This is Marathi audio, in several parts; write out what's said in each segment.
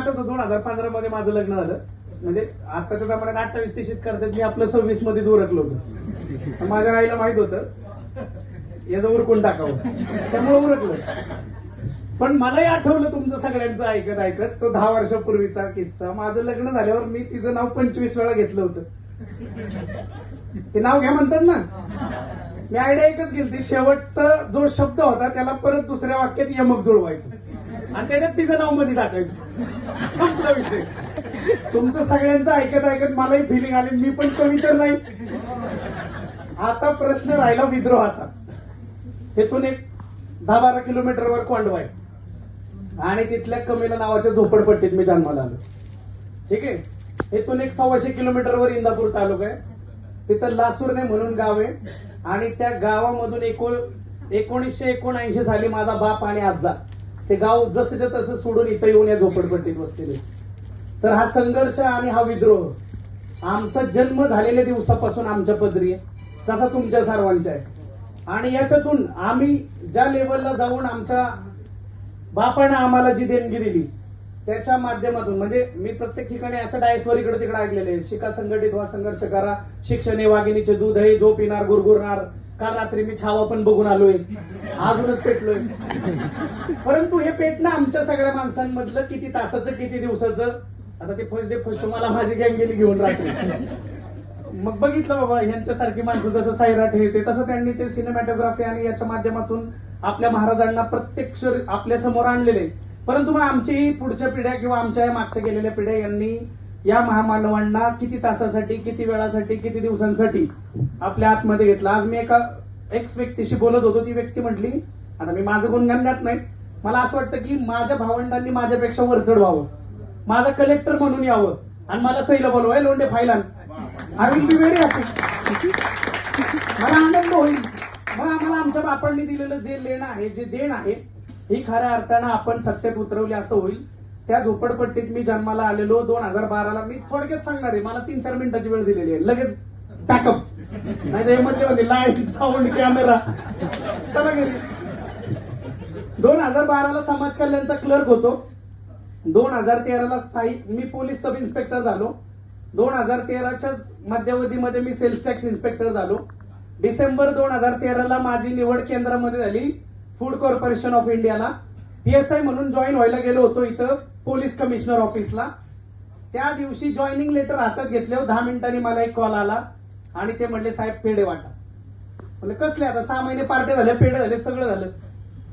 आठवतो दोन हजार पंधरा मध्ये माझं लग्न झालं. म्हणजे आताच्या जमान्यात अठ्ठावीस तीस करतात मी आपलं सव्वीस मध्येच उरकलो होतो. माझ्या आईला माहीत होतं याचं उरकून टाकावं. त्यामुळे उरकलं. पण मलाही आठवलं तुमचं सगळ्यांचं ऐकत ऐकत तो दहा वर्षापूर्वीचा किस्सा. माझं लग्न झाल्यावर मी तिचं नाव पंचवीस वेळा घेतलं होतं. ते नाव घ्या म्हणतात ना. मी आयडिया एकच गेली शेवटचा जो शब्द होता त्याला परत दुसऱ्या वाक्यात यमक जुळवायचं. आणि त्याच्यात तिचं नावमध्ये टाकायचं. संपला विषय. तुमचं सगळ्यांचं ऐकत ऐकत मलाही फिलिंग आली. मी पण कमी तर नाही. आता प्रश्न राहिला विद्रोहाचा. तिथून एक दहा बारा किलोमीटरवर कोंडवा आहे. आणि तिथल्या कमेला नावाच्या झोपडपट्टीत मी जन्माला आलो. ठीक आहे? इथून एक सव्वाशे किलोमीटरवर इंदापूर तालुका आहे. तिथं लासूरने म्हणून गाव आहे. आणि त्या गावामधून एकोण एकोणीसशे एकोणऐंशी साली माझा बाप आणि आजा. ते गाव जसंच्या तसं सोडून इथं येऊन या झोपडपट्टीत बसलेले. तर हा संघर्ष आणि हा विद्रोह आमचा जन्म झालेल्या दिवसापासून आमच्या पदरी आहे. तसा तुमच्या सर्वांच्या आहे. आणि याच्यातून आम्ही ज्या लेवलला जाऊन आमच्या बापानं आम्हाला जी देणगी दिली त्याच्या माध्यमातून म्हणजे मी प्रत्येक ठिकाणी असं डायसवर इकडे तिकडे ऐकलेले शिका संघटित व्हा संघर्ष करा. शिक्षण वाघिणीचे दूध आहे जो पिणार गुरगुरणार. काल रात्री मी छावा पण बघून आलोय. अजूनच पेटलोय. परंतु हे पेटणं आमच्या सगळ्या माणसांमधलं किती तासाचं किती दिवसाचं? आता ते फर्स्ट डे फर्स्ट मला माझी गँग गेली घेऊन रात्री. मग बघितलं बाबा यांच्यासारखी माणसं जसं सायराट हे ते तसं त्यांनी ते सिनेमॅटोग्राफी आणि याच्या माध्यमातून आपल्या महाराजांना प्रत्यक्ष आपल्यासमोर आणलेले परंतु मग आमची पुढच्या पिढ्या किंवा आमच्या या मागच्या गेलेल्या पिढ्या यांनी या महामानवांना किती तासासाठी किती वेळासाठी किती दिवसांसाठी आपल्या आतमध्ये घेतलं? आज मी एका एक्स व्यक्तीशी बोलत होतो. ती व्यक्ती म्हटली आता मी माझं गुणगान गात नाही. मला असं वाटतं की माझ्या भावंडांनी माझ्यापेक्षा वरचढ व्हावं. माझं कलेक्टर म्हणून यावं. आणि मला सैल बोलवाय लोंडे फायलान. I will be very happy मला आनंद होईल. मग आम्हाला आमच्या बापांनी दिलेलं जे लेण आहे जे देण आहे ही खऱ्या अर्थानं आपण सत्तेत उतरवली असं होईल. त्या झोपडपट्टीत मी जन्माला आलेलो दोन हजार बाराला. मी थोडक्यात सांगणार आहे मला तीन चार मिनिटाची वेळ दिलेली आहे. लगेच पॅकअप नाही तर हे म्हणले होते लाइट साऊंड कॅमेरा चला घरी. दोन हजार बाराला समाज कल्याणचा क्लर्क होतो. दोन हजार तेराला साई मी पोलीस सब इन्स्पेक्टर झालो. दोन हजार तेराच्याच मध्यावधीमध्ये मी सेल्स टॅक्स इन्स्पेक्टर झालो. डिसेंबर दोन हजार तेराला माझी निवड केंद्रामध्ये झाली. फूड कॉर्पोरेशन ऑफ इंडियाला. पीएसआय म्हणून जॉईन व्हायला गेलो होतो इथं पोलीस कमिशनर ऑफिसला. त्या दिवशी जॉईनिंग लेटर हातात घेतल्यावर हो, दहा मिनिटांनी मला एक कॉल आला. आणि ते म्हणले साहेब पेढे वाटा. म्हणलं कसले आता? सहा महिने पार्टे झाले पेढे झाले सगळं झालं.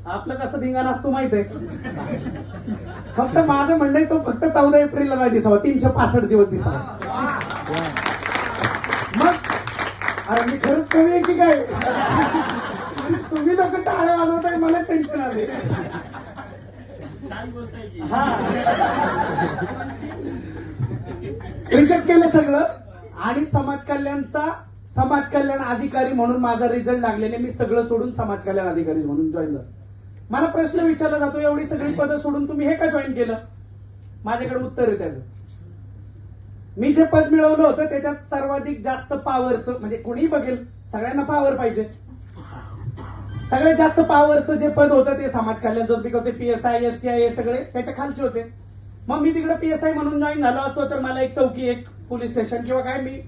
आपलं कसं धिंगाणा असतो माहीत आहे? फक्त माझं म्हणणं तो फक्त चौदा एप्रिलला नाही दिसावा तीनशे पासष्ट दिवस दिसावा. मग अरे मी खरंच कमी आहे की काय? तुम्ही लोक टाळ्या वाजवताय टेन्शन आले हा. रिजेक्ट केलं सगळं. आणि समाज कल्याणचा समाज कल्याण अधिकारी म्हणून माझा रिझल्ट लागल्याने मी सगळं सोडून समाज कल्याण अधिकारी म्हणून जॉईन झालो. मला प्रश्न विचारला जातो एवढी सगळी पदं सोडून तुम्ही हे का जॉईन केलं? माझ्याकडे उत्तर आहे त्याचं. मी जे पद मिळवलं होतं त्याच्यात सर्वाधिक जास्त पॉवरचं म्हणजे कोणीही बघेल सगळ्यांना पॉवर पाहिजे. सगळ्यात जास्त पॉवरचं जे पद होतं ते समाज कल्याणचं बिकॉज ते पीएसआय एस टी आय हे सगळे त्याच्या खालचे होते. मग मी तिकडे पीएसआय म्हणून जॉईन झालो असतो तर मला एक चौकी एक पोलीस स्टेशन किंवा काय मी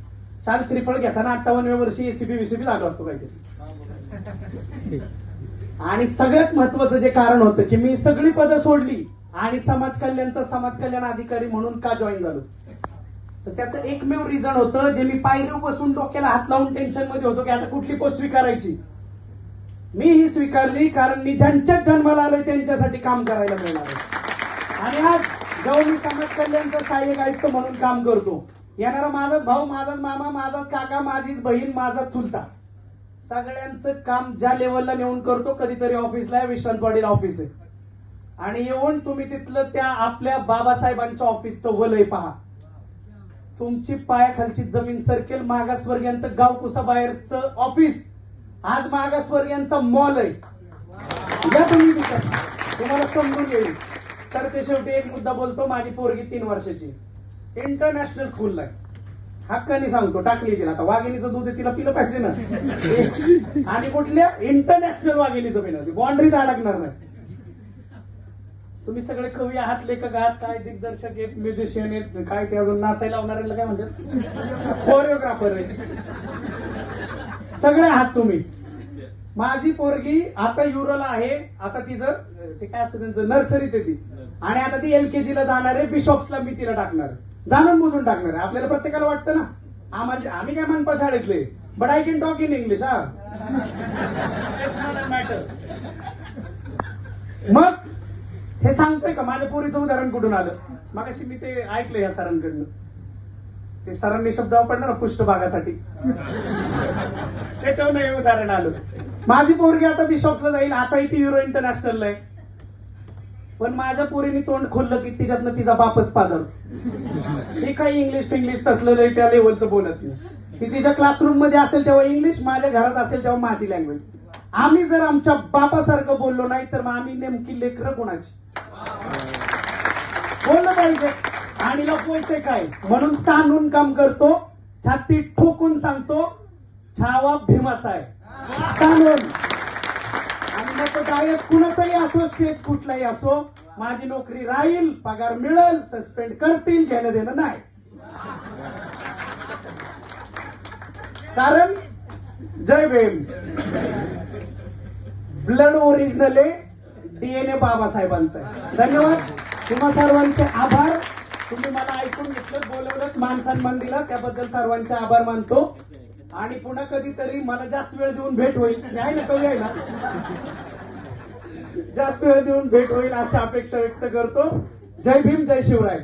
शाल श्रीफळ घेताना अठ्ठावन्नव्या वर्षी एसीपी विसीपी लागलो असतो काहीतरी. आणि सगळ्यात महत्वाचं जे कारण होतं की मी सगळी पदं सोडली आणि समाज कल्याणचा समाज कल्याण अधिकारी म्हणून का जॉईन झालो? तर त्याचं एकमेव रिझन होतं जे मी पायरू बसून डोक्याला हात लावून टेन्शनमध्ये होतो की आता कुठली पोस्ट स्वीकारायची? मी ही स्वीकारली कारण मी ज्यांच्याच जन्माला आलोय त्यांच्यासाठी काम करायला मिळणार आहे. आणि आज जेव्हा मी समाज कल्याणचं सहाय्यक आयुक्त म्हणून काम करतो येणारा माझाच भाऊ माझाच मामा माझाच काका माझीच बहीण माझा चुलता सगळ्यांचं काम ज्या लेवलला नेऊन करतो कधीतरी ऑफिसला आहे विश्रांतवाडीला ऑफिस आहे आणि येऊन तुम्ही तिथलं त्या आपल्या बाबासाहेबांच्या ऑफिसचं वलय पहा तुमची पायाखालची जमीन सरकेल मागासवर्गीयांचं गाव कुसाबाहेरचं ऑफिस आज मागासवर्गीयांचा मॉल आहे. या तुम्ही तुम्हाला समजून येईल तर ते शेवटी एक मुद्दा बोलतो माझी पोरगी तीन वर्षाची इंटरनॅशनल स्कूलला आहे. हक्काने सांगतो टाकली तिला. आता वाघिणीचं दूध तिला पिलं पाहिजे ना. आणि कुठल्या? इंटरनॅशनल वाघिणीचं पिणं. बाउंड्रीत अडकणार नाही. तुम्ही सगळे कवी आहात लेखक आहात काय दिग्दर्शक आहेत म्युझिशियन आहेत काय ते अजून नाचायला लावणाऱ्याला काय म्हणतात? कोरिओग्राफर आहे सगळे आहात तुम्ही. माझी पोरगी आता युरोला आहे. आता तिचं ते काय असतं त्यांचं नर्सरीत ती आणि आता ती एल ला जाणार आहे बिशॉप्सला मी तिला टाकणार. जाणून बुजून टाकणार आहे. आपल्याला प्रत्येकाला वाटतं ना? आम्हाला आम्ही काय मनपा शाळेतले? But I can talk in English हा. मॅटर मग हे सांगतोय का? माझ्या पोरीचं उदाहरण कुठून आलं? मगाशी मी ते ऐकलं या सरांकडनं. ते सरांनी शब्द वापरला ना पृष्ठभागासाठी त्याच्यावर नाही उदाहरण आलं. माझी पोरगी आता बिशॉपला जाईल आता ती युरो इंटरनॅशनलला आहे. पण माझ्या पोरीने तोंड खोललं की तिच्यातनं तिचा बापच पाजर ती काही इंग्लिश फिंग्लिश तसलं नाही त्या लेवलचं बोलत नाही. ती तिच्या क्लासरूममध्ये असेल तेव्हा इंग्लिश माझ्या घरात असेल तेव्हा माझी लँग्वेज आम्ही जर आमच्या बापासारखं बोललो नाही तर मग आम्ही नेमकी लेकरं कोणाची? बोललं पाहिजे. आणि लपवायचे काय? म्हणून ताणून काम करतो छाती ठोकून सांगतो छावा भीमाचा आहे. ताणून आणि मग तो गायक कुणाचाही असो स्टेज कुठलाही असो माझी नोकरी राहील पगार मिळेल सस्पेंड करतील घेणं देणं नाही. कारण जय भीम. ब्लड ओरिजिनल आहे डीएनए बाबासाहेबांचा आहे. धन्यवाद. तुम्हा सर्वांचे आभार. तुम्ही मला ऐकून घेतलं बोलवलंच मान सन्मान दिला त्याबद्दल सर्वांचे आभार मानतो. आणि पुन्हा कधीतरी मला जास्त वेळ देऊन भेट होईल. मी आहे ना कवी आहे ना जास्त वेळ देऊन भेट होईल अशी अपेक्षा व्यक्त करतो. जय भीम जय शिवराय.